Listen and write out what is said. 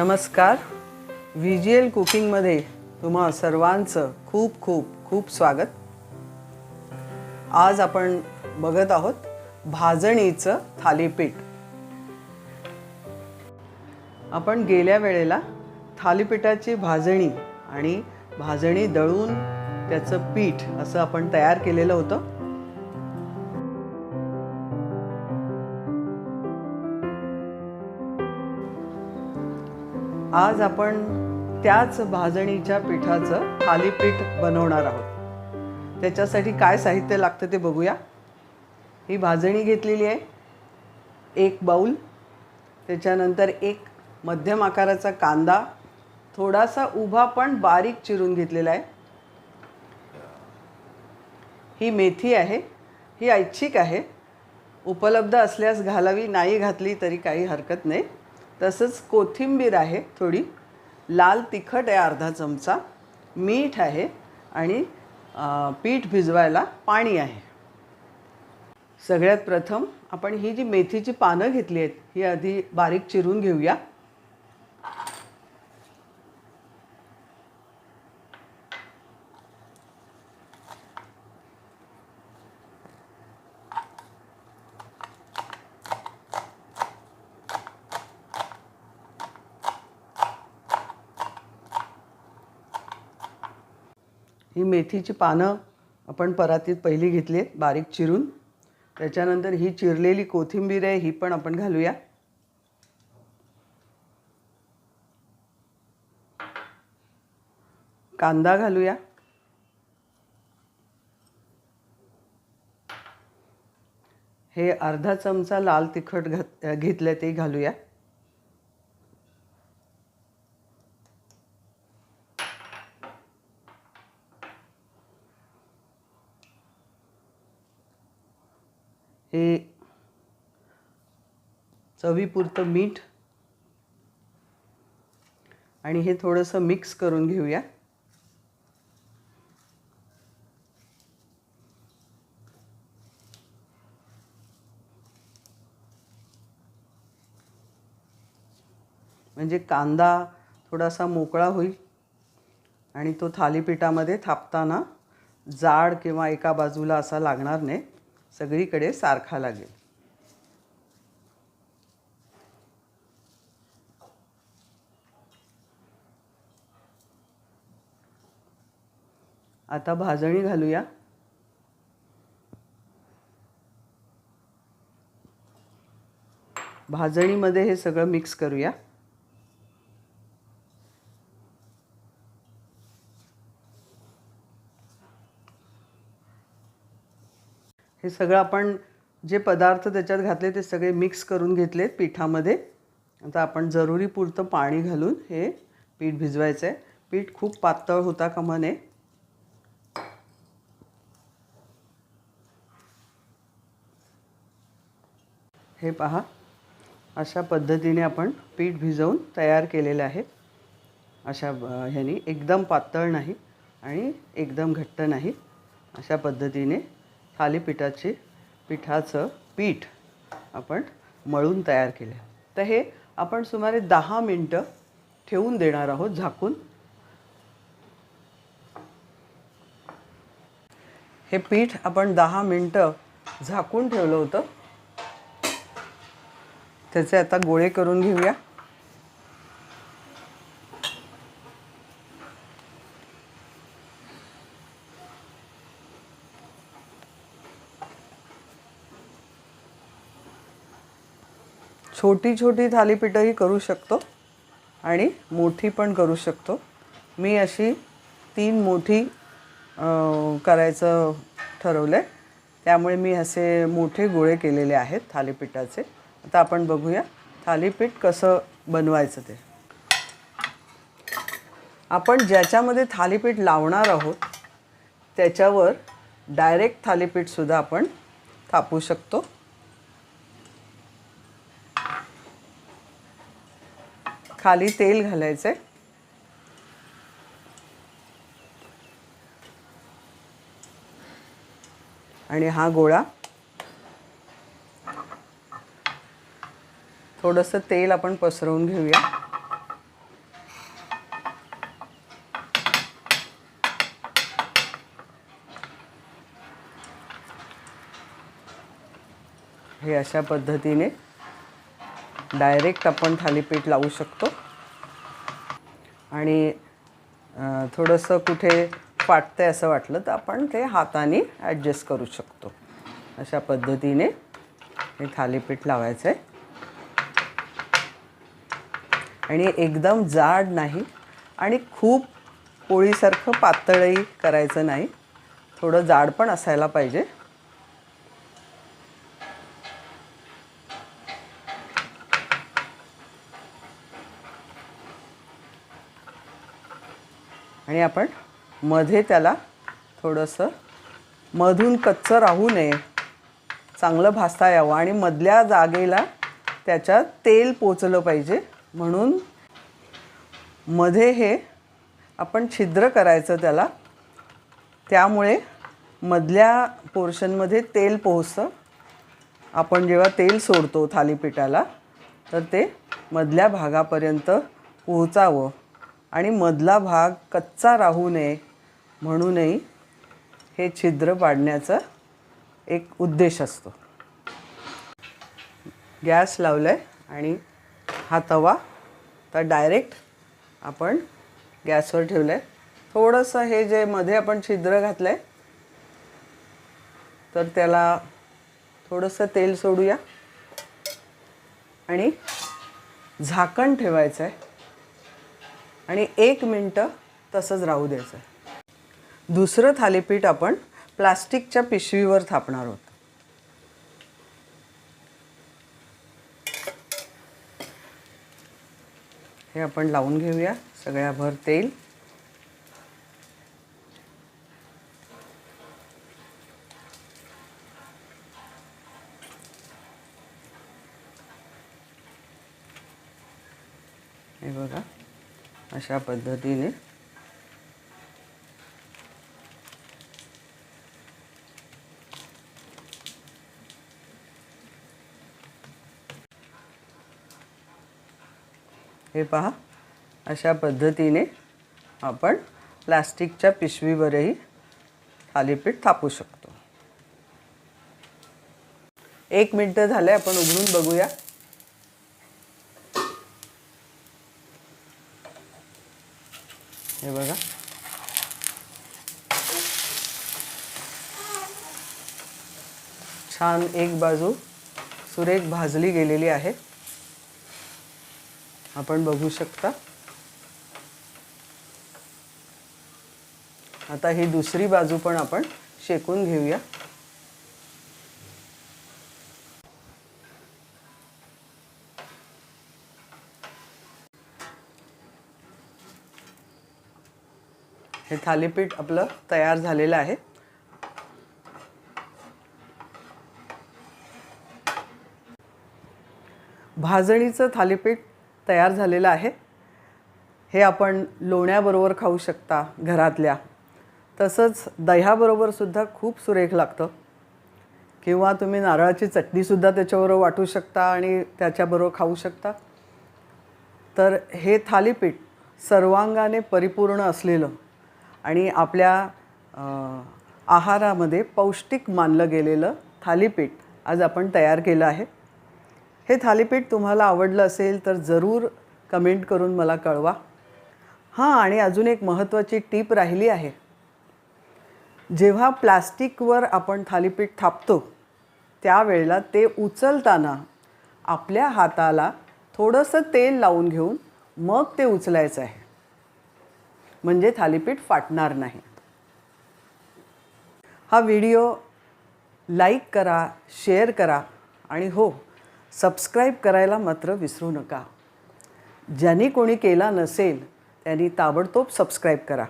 नमस्कार. V G L कुकिंगमध्ये तुम्हा सर्वांचं खूप खूप खूप स्वागत. आज आपण बघत आहोत भाजणीचं थालीपीठ. आपण गेल्या वेळेला थालीपीठाची भाजणी आणि भाजणी दळून त्याचं पीठ असं आपण तयार केलेलं होतं. आज आपण त्याच भाजणीच्या पिठाचं थालीपीठ बनवणार आहोत. त्याच्यासाठी काय साहित्य लागतं ते बघूया. ही भाजणी घेतलेली आहे. एक बाऊल त्याच्यानंतर एक मध्यम आकाराचा कांदा थोडासा उभा पण बारीक चिरून घेतलेला आहे. ही मेथी आहे ही ऐच्छिक आहे. उपलब्ध असल्यास घालावी नाही घातली तरी काही हरकत नाही. तसंच कोथिंबीर आहे थोडी. लाल तिखट आहे अर्धा चमचा. मीठ आहे आणि पीठ भिजवायला पाणी आहे. सगळ्यात प्रथम आपण ही जी मेथीची पानं घेतली आहेत ही आधी बारीक चिरून घेऊया. ही मेथीची पानं आपण परातीत पहिली घेतली आहेत बारीक चिरून. त्याच्यानंतर ही चिरलेली कोथिंबीर आहे ही पण आपण घालूया. कांदा घालूया. हे अर्धा चमचा लाल तिखट घात घेतलं ते घालूया. हे चवीपुरतं मीठ आणि हे थोडंसं मिक्स करून घेऊया. म्हणजे कांदा थोडासा मोकळा होईल आणि तो थालीपीठामध्ये थापताना जाड किंवा एका बाजूला असा लागणार नाही. सगळीकडे सारखा लागेल. आता भाजणी घालूया. भाजणीमध्ये हे सगळं मिक्स करूया. हे सगळं आपण जे पदार्थ त्याच्यात घातले ते सगळे मिक्स करून घेतले पिठामध्ये. आता आपण जरुरी पुरतं पाणी घालून हे पीठ भिजवायचं आहे पीठ खूप पातळ होता कामा नये हे पहा अशा पद्धतीने आपण पीठ भिजवून तयार केलेलं आहे. अशा ह्यानी एकदम पातळ नाही आणि एकदम घट्ट नाही. अशा पद्धतीने थालीपीठाची पिठाचं पीठ आपण मळून तयार केलं. तर हे आपण सुमारे दहा मिनटं ठेवून देणार आहोत झाकून. हे पीठ आपण दहा मिनटं झाकून ठेवलं होतं. त्याचे आता गोळे करून घेऊया. छोटी छोटी थालीपीठंही करू शकतो आणि मोठी पण करू शकतो. मी अशी तीन मोठी करायचं ठरवलं आहे त्यामुळे मी असे मोठे गोळे केलेले आहेत थालीपीठाचे. आता आपण बघूया थालीपीठ कसं बनवायचं ते. आपण ज्याच्यामध्ये थालीपीठ लावणार आहोत त्याच्यावर डायरेक्ट थालीपीठसुद्धा आपण थापू शकतो. खाली तेल घालायचं आणि हा गोळा. थोडंसं तेल आपण पसरवून घेऊया. हे अशा पद्धतीने डायरेक्ट आपण थालीपीठ लावू शकतो. आणि थोडंसं कुठे फाटतंय असं वाटलं तर आपण ते हाताने ॲडजस्ट करू शकतो. अशा पद्धतीने हे थालीपीठ लावायचं आहे आणि एकदम जाड नाही आणि खूप पोळीसारखं पातळही करायचं नाही. थोडं जाड पण असायला पाहिजे. आणि आपण मध्ये त्याला थोडंसं मधून कच्चं राहू नये. चांगलं भासता यावं आणि मधल्या जागेला त्याच्यात तेल पोचलं पाहिजे. म्हणून मध्ये हे आपण छिद्र करायचं त्याला. त्यामुळे मधल्या पोर्शनमध्ये तेल पोहोचतं. आपण जेव्हा तेल सोडतो थालीपीठाला तर ते मधल्या भागापर्यंत पोहोचावं. आणि मधला भाग कच्चा राहू नये म्हणूनही हे छिद्र पाडण्याचा एक उद्देश असतो. गॅस लावलं आहे आणि हा तवा तर डायरेक्ट आपण गॅसवर ठेवलं आहे थोडंसं हे जे मध्ये आपण छिद्र घातलं आहे तर त्याला थोडंसं तेल सोडूया. आणि झाकण ठेवायचं आहे आणि एक मिनटं तसंच राहू द्यायचं दुसरं थालीपीठ आपण प्लास्टिकच्या पिशवीवर थापणार आहोत. हे आपण लावून घेऊया. सगळ्याभर तेल हे बघा अशा पद्धतीने. हे पहा अशा पद्धतीने आपण प्लास्टिकच्या पिशवीवरही थालीपीठ थापू शकतो. एक मिनटं झालं आपण उघडून बघूया हे बघा छान एक बाजू सुरेख भाजली गेलेली आहे. आपण बघू शकता. आता ही दुसरी बाजू पण आपण शेकून घेऊया. हे थालीपीठ आपलं तयार झालेलं आहे. भाजणीचं थालीपीठ तयार झालेलं आहे. हे आपण लोण्याबरोबर खाऊ शकता घरातल्या. तसंच दह्याबरोबरसुद्धा खूप सुरेख लागतं. किंवा तुम्ही नारळाची चटणीसुद्धा त्याच्याबरोबर वाटू शकता आणि त्याच्याबरोबर खाऊ शकता. तर हे थालीपीठ सर्वांगाने परिपूर्ण असलेलं आणि आपल्या आहारामध्ये पौष्टिक मानलं गेलेलं थालीपीठ आज आपण तयार केलं आहे. हे थालीपीठ तुम्हाला आवडलं असेल तर जरूर कमेंट करून मला कळवा. हां आणि अजून एक महत्त्वाची टीप राहिली आहे. जेव्हा प्लास्टिकवर आपण थालीपीठ थापतो त्यावेळेला ते उचलताना आपल्या हाताला थोडंसं तेल लावून घेऊन मग ते उचलायचं आहे. म्हणजे थालीपीठ फाटणार नाही. हा व्हिडिओ लाईक करा शेअर करा आणि हो सबस्क्राईब करायला मात्र विसरू नका. ज्यांनी कोणी केला नसेल त्यांनी ताबडतोब सबस्क्राईब करा.